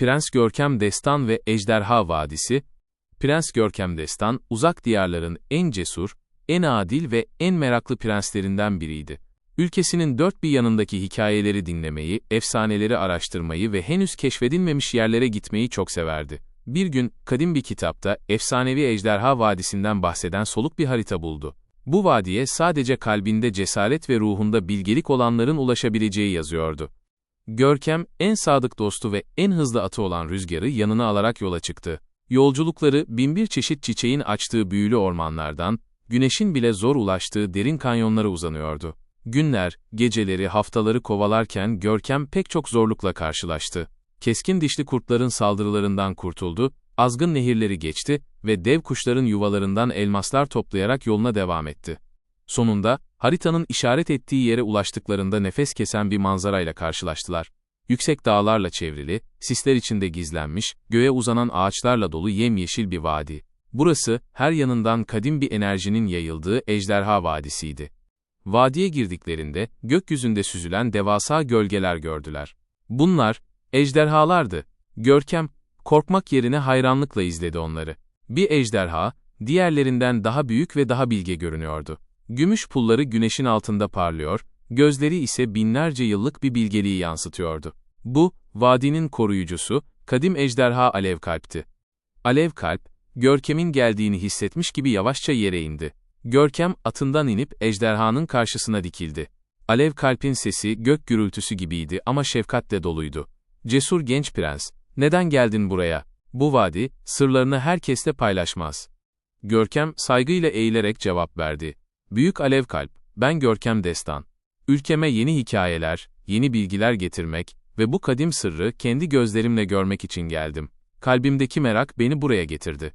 Prens Görkem Destan ve Ejderha Vadisi, Prens Görkem Destan, uzak diyarların en cesur, en adil ve en meraklı prenslerinden biriydi. Ülkesinin dört bir yanındaki hikayeleri dinlemeyi, efsaneleri araştırmayı ve henüz keşfedilmemiş yerlere gitmeyi çok severdi. Bir gün, kadim bir kitapta, efsanevi Ejderha Vadisi'nden bahseden soluk bir harita buldu. Bu vadiye sadece kalbinde cesaret ve ruhunda bilgelik olanların ulaşabileceği yazıyordu. Görkem, en sadık dostu ve en hızlı atı olan Rüzgar'ı yanına alarak yola çıktı. Yolculukları, binbir çeşit çiçeğin açtığı büyülü ormanlardan, güneşin bile zor ulaştığı derin kanyonlara uzanıyordu. Günler, geceleri, haftaları kovalarken Görkem pek çok zorlukla karşılaştı. Keskin dişli kurtların saldırılarından kurtuldu, azgın nehirleri geçti ve dev kuşların yuvalarından elmaslar toplayarak yoluna devam etti. Sonunda, haritanın işaret ettiği yere ulaştıklarında nefes kesen bir manzarayla karşılaştılar. Yüksek dağlarla çevrili, sisler içinde gizlenmiş, göğe uzanan ağaçlarla dolu yemyeşil bir vadi. Burası, her yanından kadim bir enerjinin yayıldığı Ejderha Vadisi'ydi. Vadiye girdiklerinde, gökyüzünde süzülen devasa gölgeler gördüler. Bunlar, ejderhalardı. Görkem, korkmak yerine hayranlıkla izledi onları. Bir ejderha, diğerlerinden daha büyük ve daha bilge görünüyordu. Gümüş pulları güneşin altında parlıyor, gözleri ise binlerce yıllık bir bilgeliği yansıtıyordu. Bu, vadinin koruyucusu, kadim ejderha Alev Kalp'ti. Alev Kalp, Görkem'in geldiğini hissetmiş gibi yavaşça yere indi. Görkem atından inip ejderhanın karşısına dikildi. Alev Kalp'in sesi gök gürültüsü gibiydi ama şefkatle doluydu. Cesur genç prens, neden geldin buraya? Bu vadi, sırlarını herkesle paylaşmaz. Görkem saygıyla eğilerek cevap verdi. Büyük Alev Kalp, ben Görkem Destan. Ülkeme yeni hikayeler, yeni bilgiler getirmek ve bu kadim sırrı kendi gözlerimle görmek için geldim. Kalbimdeki merak beni buraya getirdi.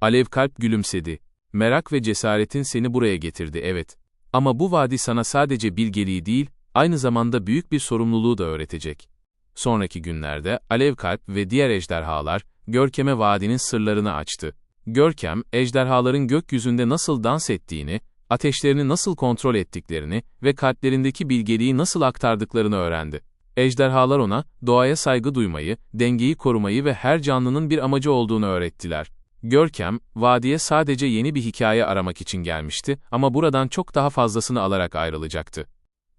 Alev Kalp gülümsedi. Merak ve cesaretin seni buraya getirdi, evet. Ama bu vadi sana sadece bilgeliği değil, aynı zamanda büyük bir sorumluluğu da öğretecek. Sonraki günlerde Alev Kalp ve diğer ejderhalar, Görkem'e vadinin sırlarını açtı. Görkem, ejderhaların gökyüzünde nasıl dans ettiğini, ateşlerini nasıl kontrol ettiklerini ve kalplerindeki bilgeliği nasıl aktardıklarını öğrendi. Ejderhalar ona, doğaya saygı duymayı, dengeyi korumayı ve her canlının bir amacı olduğunu öğrettiler. Görkem, vadiye sadece yeni bir hikaye aramak için gelmişti ama buradan çok daha fazlasını alarak ayrılacaktı.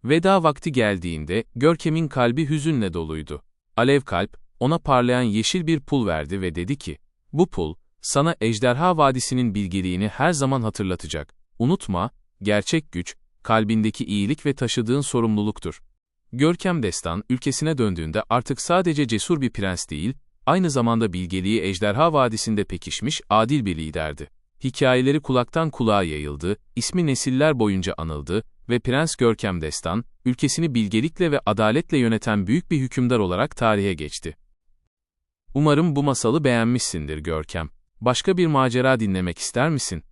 Veda vakti geldiğinde, Görkem'in kalbi hüzünle doluydu. Alev kalp, ona parlayan yeşil bir pul verdi ve dedi ki, bu pul, sana Ejderha Vadisi'nin bilgeliğini her zaman hatırlatacak. Unutma, gerçek güç, kalbindeki iyilik ve taşıdığın sorumluluktur. Görkem Destan, ülkesine döndüğünde artık sadece cesur bir prens değil, aynı zamanda bilgeliği Ejderha Vadisi'nde pekişmiş adil bir liderdi. Hikayeleri kulaktan kulağa yayıldı, ismi nesiller boyunca anıldı ve Prens Görkem Destan, ülkesini bilgelikle ve adaletle yöneten büyük bir hükümdar olarak tarihe geçti. Umarım bu masalı beğenmişsindir Görkem. Başka bir macera dinlemek ister misin?